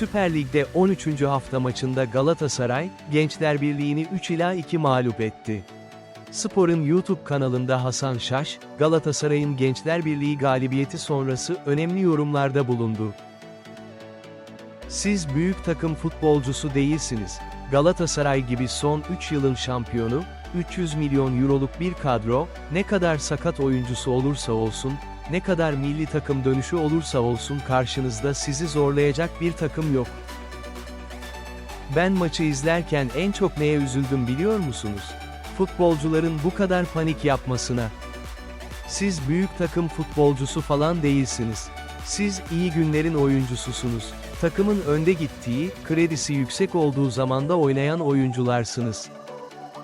Süper Lig'de 13. hafta maçında Galatasaray, Gençler Birliği'ni 3 ila 2 mağlup etti. Spor'un YouTube kanalında Hasan Şaş, Galatasaray'ın Gençler Birliği galibiyeti sonrası önemli yorumlarda bulundu. Siz büyük takım futbolcusu değilsiniz. Galatasaray gibi son 3 yılın şampiyonu, 300 milyon euroluk bir kadro, ne kadar sakat oyuncusu olursa olsun, ne kadar milli takım dönüşü olursa olsun karşınızda sizi zorlayacak bir takım yok. Ben maçı izlerken en çok neye üzüldüm biliyor musunuz? Futbolcuların bu kadar panik yapmasına. Siz büyük takım futbolcusu falan değilsiniz. Siz iyi günlerin oyuncususunuz. Takımın önde gittiği, kredisi yüksek olduğu zamanda oynayan oyuncularsınız.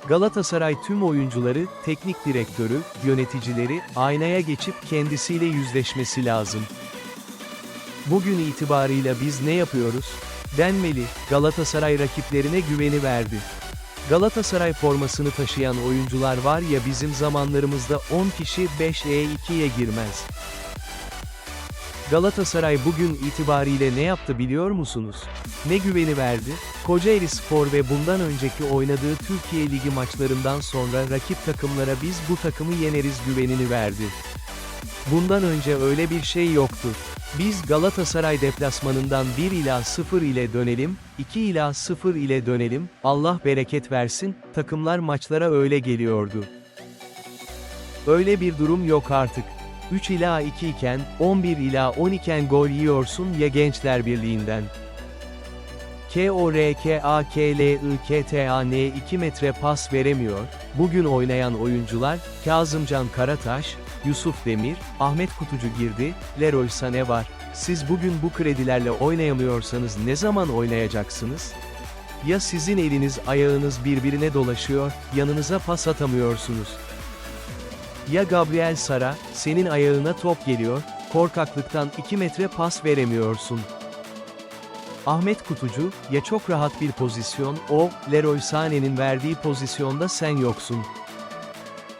Galatasaray tüm oyuncuları, teknik direktörü, yöneticileri, aynaya geçip kendisiyle yüzleşmesi lazım. Bugün itibarıyla biz ne yapıyoruz? Denmeli, Galatasaray rakiplerine güveni verdi. Galatasaray formasını taşıyan oyuncular var ya bizim zamanlarımızda 10 kişi 5E2'ye girmez. Galatasaray bugün itibariyle ne yaptı biliyor musunuz? Ne güveni verdi? Kocaeli Spor ve bundan önceki oynadığı Türkiye Ligi maçlarından sonra rakip takımlara biz bu takımı yeneriz güvenini verdi. Bundan önce öyle bir şey yoktu. Biz Galatasaray deplasmanından 1 ila 0 ile dönelim, 2 ila 0 ile dönelim, Allah bereket versin, takımlar maçlara öyle geliyordu. Öyle bir durum yok artık. 3 ila 2 iken, 11 ila 10 iken gol yiyorsun ya Gençler Birliği'nden. KORKAKLIKTAN 2 metre pas veremiyor, bugün oynayan oyuncular, Kazımcan Karataş, Yusuf Demir, Ahmet Kutucu girdi, Leroy Sané var. Siz bugün bu kredilerle oynayamıyorsanız ne zaman oynayacaksınız? Ya sizin eliniz ayağınız birbirine dolaşıyor, yanınıza pas atamıyorsunuz. Ya Gabriel Sara, senin ayağına top geliyor, korkaklıktan 2 metre pas veremiyorsun. Ahmet Kutucu, ya çok rahat bir pozisyon, o, Leroy Sané'nin verdiği pozisyonda sen yoksun.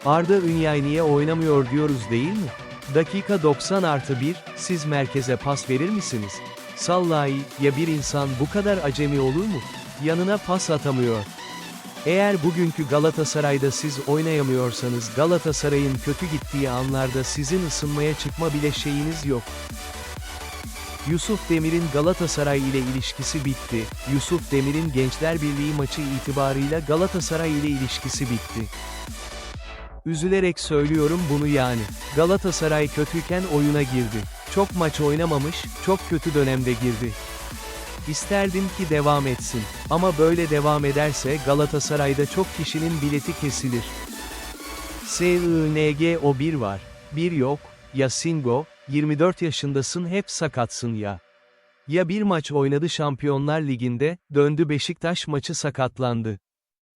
Arda Ünyay niye oynamıyor diyoruz değil mi? Dakika 90 artı 1, siz merkeze pas verir misiniz? Sallahi, ya bir insan bu kadar acemi olur mu? Yanına pas atamıyor. Eğer bugünkü Galatasaray'da siz oynayamıyorsanız Galatasaray'ın kötü gittiği anlarda sizin ısınmaya çıkma bile şeyiniz yok. Yusuf Demir'in Galatasaray ile ilişkisi bitti. Yusuf Demir'in Gençler Birliği maçı itibarıyla Galatasaray ile ilişkisi bitti. Üzülerek söylüyorum bunu yani. Galatasaray kötüyken oyuna girdi. Çok maç oynamamış, çok kötü dönemde girdi. İsterdim ki devam etsin. Ama böyle devam ederse Galatasaray'da çok kişinin bileti kesilir. SING o bir var. Bir yok, ya Singo, 24 yaşındasın hep sakatsın ya. Ya bir maç oynadı Şampiyonlar Ligi'nde, döndü Beşiktaş maçı sakatlandı.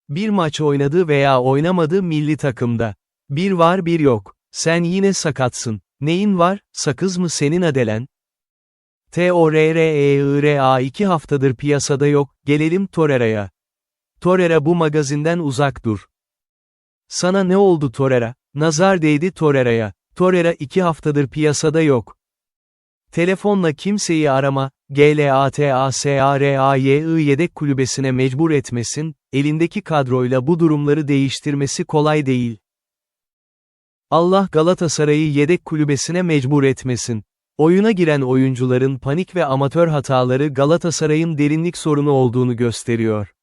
Bir maç oynadı veya oynamadı milli takımda. Bir var bir yok. Sen yine sakatsın. Neyin var, sakız mı senin adelen? TORREIRA 2 haftadır piyasada yok, gelelim Torreira'ya. Torreira bu magazinden uzak dur. Sana ne oldu Torreira? Nazar değdi Torreira'ya. Torreira 2 haftadır piyasada yok. Telefonla kimseyi arama, GLATASARAYI yedek kulübesine mecbur etmesin, elindeki kadroyla bu durumları değiştirmesi kolay değil. Allah Galatasaray'ı yedek kulübesine mecbur etmesin. Oyuna giren oyuncuların panik ve amatör hataları Galatasaray'ın derinlik sorunu olduğunu gösteriyor.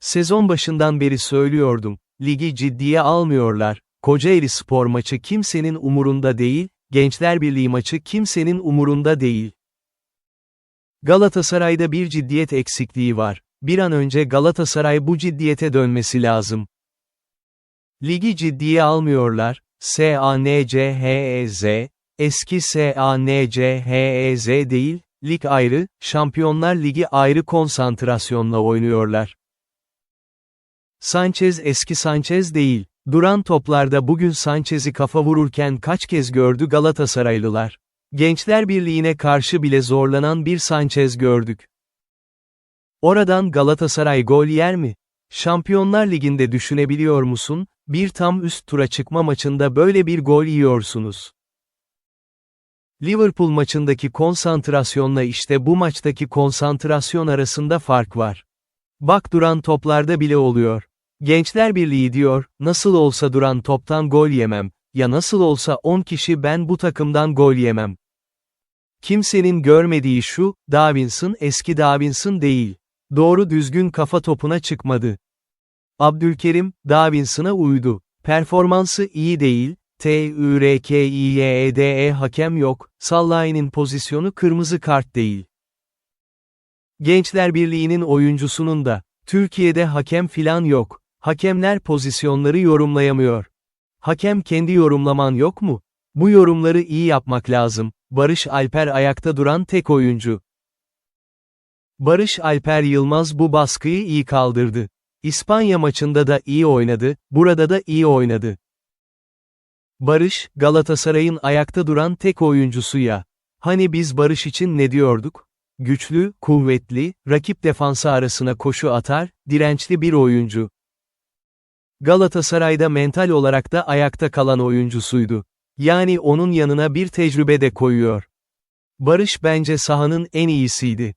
Sezon başından beri söylüyordum, ligi ciddiye almıyorlar, Kocaeli spor maçı kimsenin umurunda değil, Gençler Birliği maçı kimsenin umurunda değil. Galatasaray'da bir ciddiyet eksikliği var. Bir an önce Galatasaray bu ciddiyete dönmesi lazım. Ligi ciddiye almıyorlar, SANCHEZ, eski SANCHEZ değil, lig ayrı, Şampiyonlar Ligi ayrı konsantrasyonla oynuyorlar. Sanchez eski Sanchez değil. Duran toplarda bugün Sanchez'i kafa vururken kaç kez gördü Galatasaraylılar. Gençler Birliği'ne karşı bile zorlanan bir Sanchez gördük. Oradan Galatasaray gol yer mi? Şampiyonlar Ligi'nde düşünebiliyor musun? Bir tam üst tura çıkma maçında böyle bir gol yiyorsunuz. Liverpool maçındaki konsantrasyonla işte bu maçtaki konsantrasyon arasında fark var. Bak duran toplarda bile oluyor. Gençler Birliği diyor, nasıl olsa duran toptan gol yemem, ya nasıl olsa 10 kişi ben bu takımdan gol yemem. Kimsenin görmediği şu, Davinson eski Davinson değil. Doğru düzgün kafa topuna çıkmadı. Abdülkerim, Davinson'a uydu. Performansı iyi değil, T-Ü-R-K-İ-Y-E-D-E hakem yok, Sallahin'in pozisyonu kırmızı kart değil. Gençler Birliği'nin oyuncusunun da, Türkiye'de hakem filan yok, hakemler pozisyonları yorumlayamıyor. Hakem kendi yorumlaman yok mu? Bu yorumları iyi yapmak lazım, Barış Alper ayakta duran tek oyuncu. Barış Alper Yılmaz bu baskıyı iyi kaldırdı. İspanya maçında da iyi oynadı, burada da iyi oynadı. Barış, Galatasaray'ın ayakta duran tek oyuncusu ya. Hani biz Barış için ne diyorduk? Güçlü, kuvvetli, rakip defansı arasına koşu atar, dirençli bir oyuncu. Galatasaray'da mental olarak da ayakta kalan oyuncusuydu. Yani onun yanına bir tecrübe de koyuyor. Barış bence sahanın en iyisiydi.